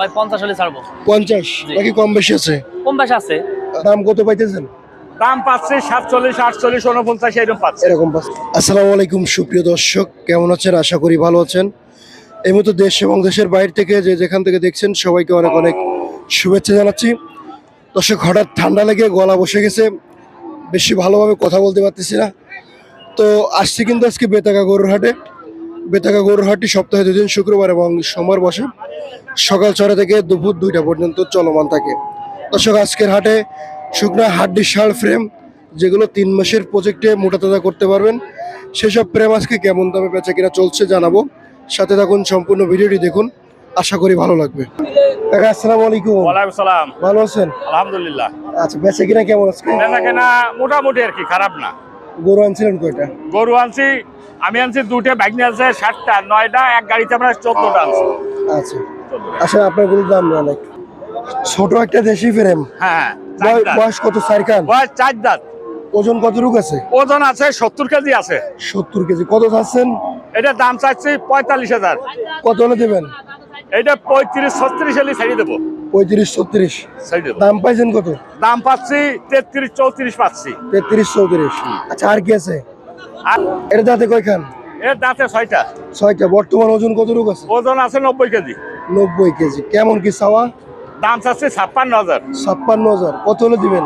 ভাই পঞ্চাশ হলে ছাড়বো। পঞ্চাশ। নাকি কম বেশি আছে? কম বেশি আছে। দাম কত পাইতেছেন? দাম পাচ্ছে সাতচল্লিশ আটচল্লিশ উনপঞ্চাশ এরকম পাচ্ছে। এরকম পাঁচ আসসালামু আলাইকুম সুপ্রিয় দর্শক। কেমন আছেন? আশা করি ভালো আছেন। এই মতো দেশ এবং দেশের বাইরে থেকে যে যেখান থেকে দেখছেন সবাইকে অনেক অনেক শুভেচ্ছা জানাচ্ছি। দর্শক হঠাৎ ঠান্ডা লেগে গলা বসে গেছে। বেশি ভালোভাবে কথা বলতে পারতেছি না। তো আসছি কিন্তু আজকে বেতাকা গরুর হাটে। বেতাকা গরুর হাটটি সপ্তাহে দুদিন শুক্রবার এবং সোমবার বসে সকাল ছটা থেকে দুপুর দুইটা পর্যন্ত চলমান থাকে। দর্শক আজকের হাটে শুকনো হাড্ডি শাল ফ্রেম যেগুলো তিন মাসের প্রজেক্টে মোটা তাজা করতে পারবেন সেসব ফ্রেম আজকে কেমন দামে বেচা কিনা চলছে জানাব। সাথে থাকুন সম্পূর্ণ ভিডিওটি দেখুন আশা করি ভালো লাগবে। কাকা আসসালামু আলাইকুম। ওয়ালাইকুম সালাম। ভালো আছেন? আলহামদুলিল্লাহ। আচ্ছা বেচা কিনা কেমন আজকে? কেনা মোটামুটি আর কি খারাপ না। গরু আনছিলেন কয়টা? গরু আনছি আমি আনছি দুটো ব্যাগনি আছে সাতটা নয়টা এক গাড়িতে আমরা চোদ্দটা আনছি। আচ্ছা। আচ্ছা আপনার গরুর দাম অনেক। ছোট একটা দেশি ফ্রেম। হ্যাঁ বয়স কত চার কান? বয়স চার দাঁত। ওজন কত রুক আছে? ওজন আছে সত্তর কেজি আছে। সত্তর কেজি। কত চাচ্ছেন? এটা দাম চাচ্ছি পঁয়তাল্লিশ হাজার। কত হলে দেবেন? এটা পঁয়ত্রিশ ছত্রিশ হলে ছাড়িয়ে দেবো। পঁয়ত্রিশ ছত্রিশ দাম পাইছেন কত? দাম পাচ্ছি তেত্রিশ চৌত্রিশ পাচ্ছি। তেত্রিশ চৌত্রিশ। আচ্ছা আর কি আছে? এটা দাঁতে কয়খান এর দাঁতে ছয়টা। ছয়টা। বর্তমান ওজন কত রুক আছে? ওজন আছে নব্বই কেজি। নব্বই কেজি। কেমন কি চাওয়া? দাম চাচ্ছি ছাপ্পান্ন হাজার। ছাপ্পান্ন হাজার। কত হলে দিবেন?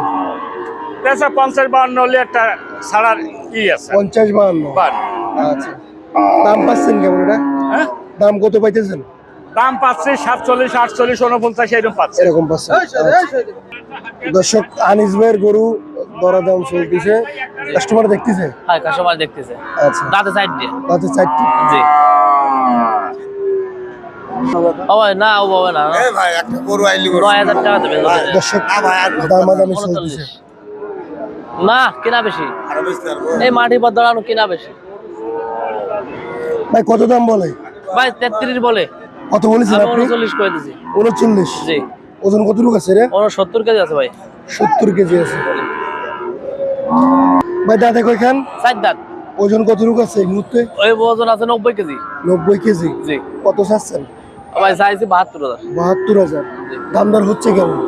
পেশা পঞ্চাশ বাউন্ন হলে একটা ছাড়ার ই আছে। পঞ্চাশ বাহান্ন। আচ্ছা। দাম পাচ্ছেন কেমন এটা? হ্যাঁ? দাম কত পাইতেছেন? দাম পাচ্ছি সাতচল্লিশ আটচল্লিশ উনপঞ্চাশ এরকম পাচ্ছে। এরকম আচ্ছা। দর্শক আনিস ভাইয়ের গরু দরাদাম চলতেছে। কাস্টমার দেখতেছে? হ্যাঁ কাস্টমার দেখতেছে। আচ্ছা। দাঁতে সাইড দিয়ে। চারটি জি। না ও বাবা না। ভাই একটা গরু আইলি নয় হাজার টাকা দেবে দর্শক দামাদামি চলতেছে। না কিনা বেশি। আরও বেশি এই মাটি কিনা বেশি। ভাই কত দাম বলে? ভাই তেত্রিশ বলে। কত বলেছেন আপনি? উনচল্লিশ করে দিছি। উনচল্লিশ? জি। ওজন কত রুক আছে রে? উনসত্তর কেজি আছে ভাই। সত্তর কেজি আছে। ভাই দাদা কয়খান চার দাঁত। ওজন কত রুক আছে এই মুহূর্তে? ওই ওজন আছে নব্বই কেজি। নব্বই কেজি? জি। কত চাচ্ছেন? ভাই চাইছি বাহাত্তর হাজার। বাহাত্তর হাজার। দাম দর হচ্ছে কেমন?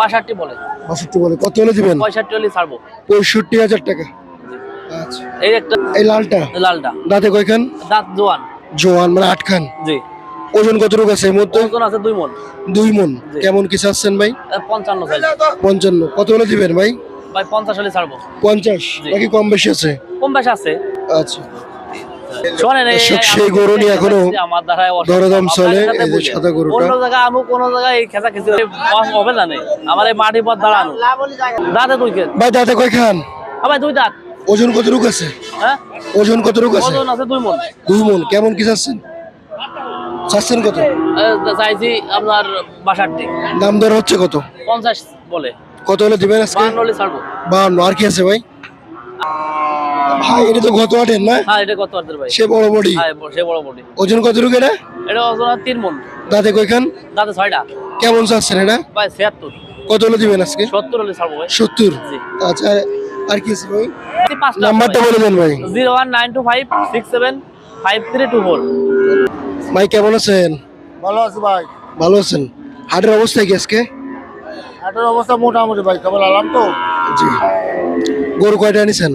বাষট্টি বলে। বাষট্টি বলে। কত হলে দিবেন? পঁয়ষট্টি হলে ছাড়বো। পঁয়ষট্টি হাজার টাকা। আচ্ছা। এই একটা এই লালটা? লালটা। দাঁতে কয়খান দাঁত জোয়ান। জোয়ান মানে আটখান? জি। ওজন কত রুক আছে এই মুহূর্তে? ওজন আছে দুই মন। দুই মন। কেমন কি চাচ্ছেন ভাই? পঞ্চান্ন পঞ্চান্ন। কত হলে দিবেন ভাই? ভাই পঞ্চাশ হলে ছাড়বো। পঞ্চাশ। নাকি কম বেশি আছে? কম বেশি আছে। আচ্ছা। সেই গরু নিয়ে এখনও। দরদাম চলে। সাদা গরুটা। অন্য জায়গায় আনু কোন জায়গায় এই খেঁচা হবে না আমার এই মাটির পর দাঁড়ানো। দাঁতে দুই কেজি। ভাই দাঁতে আমার দুই দাঁত। ওজন কত রুক আছে? হ্যাঁ? ওজন আছে? ওজন আছে দুই মন। দুই মন। কেমন কি চাচ্ছেন? চাচ্ছেন কত? চাইছি আপনার বাষট্টি দাম দর হচ্ছে কত? পঞ্চাশ বলে। কত হলে দিবেন আজকে? বান্ন হলে ছাড়বো। বাহান্ন আর কি আছে ভাই? ভাই এটা তো গত আটের না? হ্যাঁ এটা কত আর ভাই। সে বড় বডি। হ্যাঁ সে বড় বডি। ওজন কত রুক এটা? এটা ওজন তিন মন। দাঁতে কয়খান? দাঁতে ছয়টা। কেমন চাচ্ছেন এটা? ভাই ছিয়াত্তর। কত হলে দিবেন আজকে? সত্তর হলে ছাড়বো ভাই। সত্তর? জি। আচ্ছা আর কি আছে ভাই? নাম্বারটা বলে দেন ভাই। Zero one nine two five six seven five three two four. ভাই কেমন আছেন? ভালো আছে ভাই। ভালো আছেন? হাটের অবস্থা কি আজকে? হাটের অবস্থা মোটামুটি ভাই কেবল আলাম তো। জি। গরু কয়টা আনিছেন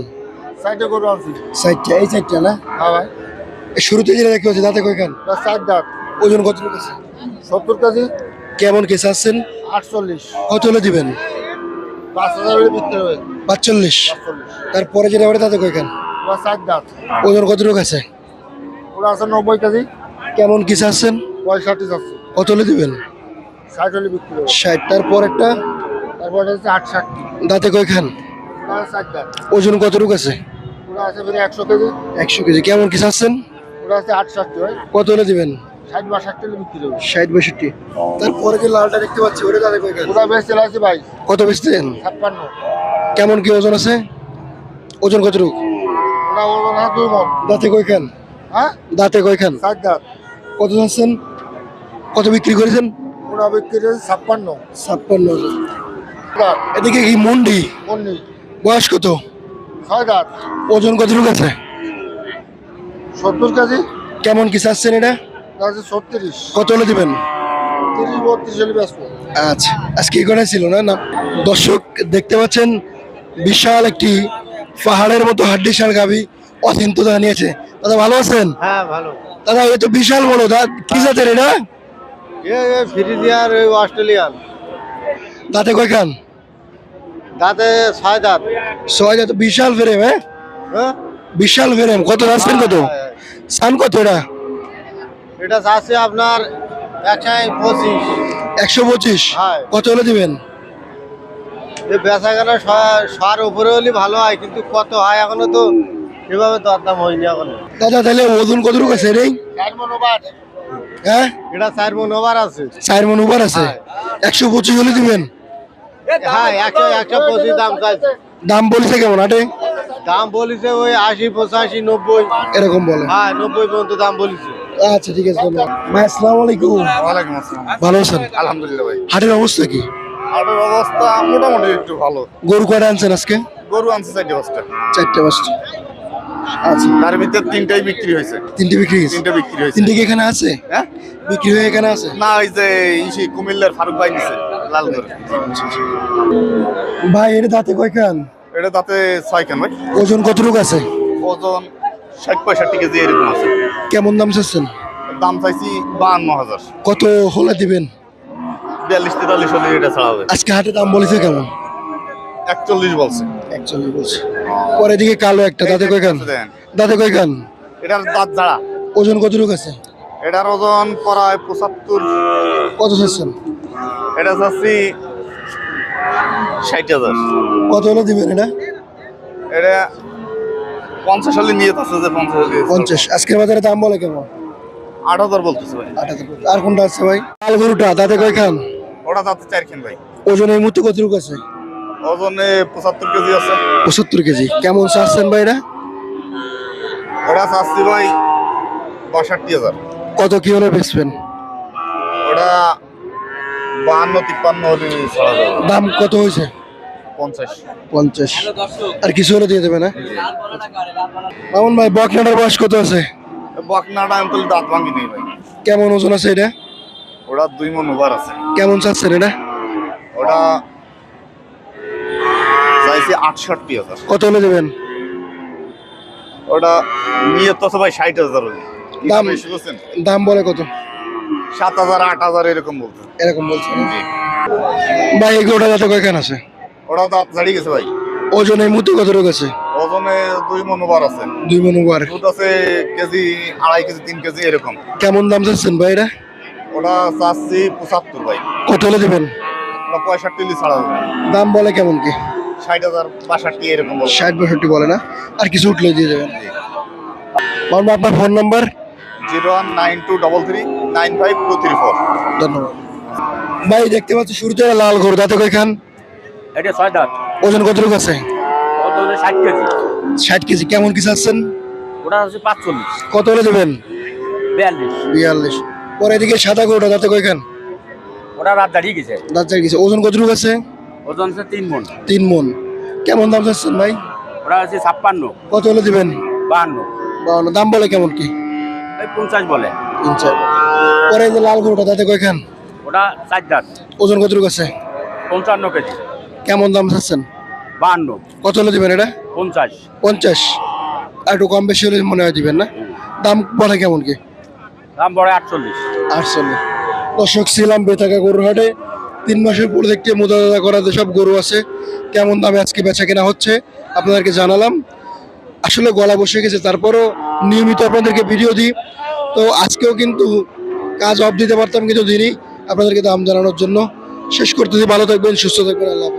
সাইডে গরু আনছি। চারটা এই চারটা না? হ্যাঁ ভাই। এই শুরুতে যেটা দেখতে হচ্ছে দাঁতে কয়খান? চার দাঁত। ওজন কত আছে সত্তর কেজি। কেমন কি চাচ্ছেন আটচল্লিশ। কত হলে দিবেন? পাঁচ হাজার বিক্রি হবে। পাঁচচল্লিশ। তারপরে যেটা ওটা তাতে কয়খান? চার দাঁত। ওজন কত আছে? ওরা আছে নব্বই কেজি। কেমন কি চাচ্ছেন পঁয়ষট্টি যাচ্ছে। কত হলে দিবেন? ষাট হলে বিক্রি হবে ষাট তারপর একটা? তারপর হচ্ছে আটষট্টি। দাঁতে কয়খান ওজন কত রুক আছে? ওরা আছে ফিরে একশো কেজি। একশো কেজি। কেমন কি চাচ্ছেন ওরা আছে আটষট্টি হয় কত হলে দিবেন? ষাট বাষট্টি হলে বিক্রি হবে ষাট বাষট্টি। তারপরে যে লালটা দেখতে পাচ্ছি ওটা দাঁতে কয়খান ওরা আছে ভাই কত বেচতেন? ছাপ্পান্ন। কেমন কি ওজন আছে? ওজন কত রুক ওরা বলব না দুই মন। দাঁতে কয়খান হ্যাঁ? দাঁতে কয়খান চার দাঁত। কত চাচ্ছেন? কত বিক্রি করেছেন? ওরা বিক্রি হয়েছে ছাপ্পান্ন। ছাপ্পান্ন এদিকে কি মন্ডি? উনিশ বয়স কত? ছয় দাঁত। ওজন কত রুক আছে? সত্তর কেজি। কেমন কি চাচ্ছেন এটা? আছে ছত্রিশ। কত হলে দিবেন? তিরিশ বত্রিশ হলে ব্যস্ত আচ্ছা আজকে এখানে ছিল না না। দর্শক দেখতে পাচ্ছেন বিশাল একটি পাহাড়ের মতো হাড্ডিশাল গাভি অচিন্ত নিয়েছে দাদা ভালো আছেন? হ্যাঁ ভালো। দাদা এ তো বিশাল বড় দা কি জাতের এটা? ফ্রিজিয়ার ওই অস্ট্রেলিয়ান। দাঁতে কয়খান? দাঁতে ছয় দাঁত। ছয় দাঁত বিশাল ফ্রেম হ্যাঁ? হ্যাঁ? বিশাল ফ্রেম কত যাচ্ছেন কত? সান কত এটা? এটা চাচ্ছে আপনার একশো পঁচিশ। একশো পঁচিশ? হ্যাঁ। কত হলে দিবেন? বেচা কেনা সার উপরে হলে ভালো হয় কিন্তু কত হয় এখনও তো এভাবে দরদাম হয়নি এখনও। দাদা তাহলে ওজন কত রূপ আছে রে? চার মন ওভার। হ্যাঁ? এটা চার মন ওভার আছে। চার মন উপর আছে? একশো পঁচিশ হলে দিবেন? হ্যাঁ একশো একশো পঁচিশ দাম চাইছে। দাম বলছে কেমন আটে? দাম বলিছে ওই আশি পঁচাশি নব্বই। এরকম বলে। হ্যাঁ নব্বই পর্যন্ত দাম বলিছে। আচ্ছা ঠিক আছে ভাই আসসালামু আলাইকুম। ওয়ালাইকুম আসসালাম। ভালো আছেন? আলহামদুলিল্লাহ ভাই। হাটের অবস্থা কি? আপনার অবস্থা মোটামুটি একটু ভালো। গরু কয়টা আনছেন আজকে? গরু আনছে চারটে বস্তা চারটে পাঁচটা। আচ্ছা। তার ভিতরে তিনটাই বিক্রি হয়েছে। তিনটে বিক্রি তিনটে বিক্রি হয়েছে। তিনটে কি এখানে আছে? হ্যাঁ? বিক্রি হয়ে এখানে আছে? না ওই যে ইসি কুমিল্লার ফারুক ভাই নিছে লাল করে। ভাই এর দাঁতে কয়খান? এটা তাতে ছয় কেন ভাই। ওজন কতটুকু আছে? ওজন ষাট পঁয়ষট্টি কেজি এরকম আছে। কেমন দাম চাচ্ছেন? দাম চাইছি বাহান্ন হাজার। কত হলে দিবেন? বিয়াল্লিশ তেতাল্লিশ হলে এটা ছাড়া হবে। আজকে হাটে দাম বলেছে কেমন? একচল্লিশ বলছে। একচল্লিশ বলছে। পরে দিকে কালো একটা। দাঁতে কয়খান? দাঁতে কয়খান? এটার দাঁত জাড়া ওজন কতটুকু আছে? এটার ওজন প্রায় পঁচাত্তর। কত চাচ্ছেন? এটা চাচ্ছি ষাট হাজার। কত হলে দিবেন এটা? এটা পঞ্চাশ হলে নিয়ে আছে যে পঞ্চাশ পঞ্চাশ। আজকের বাজারে দাম বলে কেমন? আট হাজার বলতেছে ভাই। আট হাজার। আর কোনটা আছে ভাই? লাল গরুটা দাঁতে কয়খান? ওটা যাচ্ছে চার খেন ভাই। ওজন এই মুহূর্তে কতটুকু আছে? ওজনে পঁচাত্তর কেজি আছে। পঁচাত্তর কেজি। কেমন চাচ্ছেন ভাই এটা ওটা চাচ্ছি ভাই বাষট্টি হাজার। কত কি হলে বেচবেন? ওটা বাহান্ন তিপ্পান্ন হলে দাম কত হয়েছে? পঞ্চাশ। পঞ্চাশ। আর কিছু হলে দিয়ে দেবে না মামুন ভাই বকনাটার বয়স কত আছে? বকনাটা আমি তাহলে দাঁত ভাঙি নেই ভাই। কেমন ওজন আছে এটা? ওটা দুই মন ওভার আছে। কেমন চাচ্ছেন এটা? ওটা আটষট্টি হাজার। কত হলে দেবেন? ওটা নিয়ে তো ভাই ষাট হাজার দাম- দাম বলে কত? সাত হাজার আট হাজার এরকম বলতে এরকম বলছে না? ভাই এগুলোটা যাতে কয়খান আছে? দাঁত ছাড়িয়ে গেছে ভাই। ওজন মুহূর্তে কত রোগ আছে? ওজনে দুই মন ওভার আছে। দুই মন ওভার দুধ আছে কেজি আড়াই কেজি তিন কেজি এরকম। কেমন দাম চাচ্ছেন ভাই এটা? ওটা চাচ্ছি পঁচাত্তর ভাই। কত হলে দেবেন? ওটা পঁয়ষট্টি ছাড়া দাম বলে কেমন কি? ষাট হাজার বাষট্টি এরকম ষাট বাষট্টি বলে না? আর কিছু উঠলে দিয়ে দেবেন মামুন আপনার phone number? Zero one nine two double three nine five two three four. ধন্যবাদ। ভাই দেখতে পাচ্ছি শুরুতে লাল গরু দাঁতে কয়খান? এটা ছয় দাঁত। ওজন কতটুকু আছে? ষাট কেজি। ষাট কেজি কেমন কি চাচ্ছেন? ওটা হচ্ছে পাঁচচল্লিশ। কত হলে দেবেন? বিয়াল্লিশ। বিয়াল্লিশ। পরে এদিকে সাদা গরুটা দাঁতে কয়খান? ওটা রাত দাঁড়িয়ে গেছে। দাঁত চাই গেছে। ওজন কতটুকু আছে? ওজন হচ্ছে তিন মন তিন মন কেমন দাম চাচ্ছেন ভাই? ওটা হচ্ছে ছাপ্পান্ন। কত হলে দিবেন? বাহান্ন। বাউন্ন দাম বলে কেমন কি? পঞ্চাশ বলে। চার পরে যে লাল গরুটা দাঁতে কয়খান ওটা চার দাঁত। ওজন কতটুকু আছে? পঞ্চান্ন কেজি। কেমন দাম চাচ্ছেন? বাহান্ন। কত হলে দিবেন এটা? পঞ্চাশ। পঞ্চাশ। আর একটু কম বেশি হলে মনে হয় দিবেন না? দাম বলে কেমন কি? দাম বড় আটচল্লিশ। আটচল্লিশ। দর্শক ছিলাম বেতাকা গরুর হাটে তিন মাসের পর দেখতে মোদাদা করা যেসব গরু আছে, কেমন দামে আজকে বেচা কেনা হচ্ছে, আপনাদেরকে জানালাম। আসলে গলা বসে গেছে, তারপরও নিয়মিত আপনাদেরকে ভিডিও দিই। তো আজকেও কিন্তু কাজ অফ দিতে পারতাম, কিন্তু দিনই আপনাদেরকে দাম জানানোর জন্য শেষ করতে দিই ভালো থাকবেন, সুস্থ থাকবেন, আল্লাহ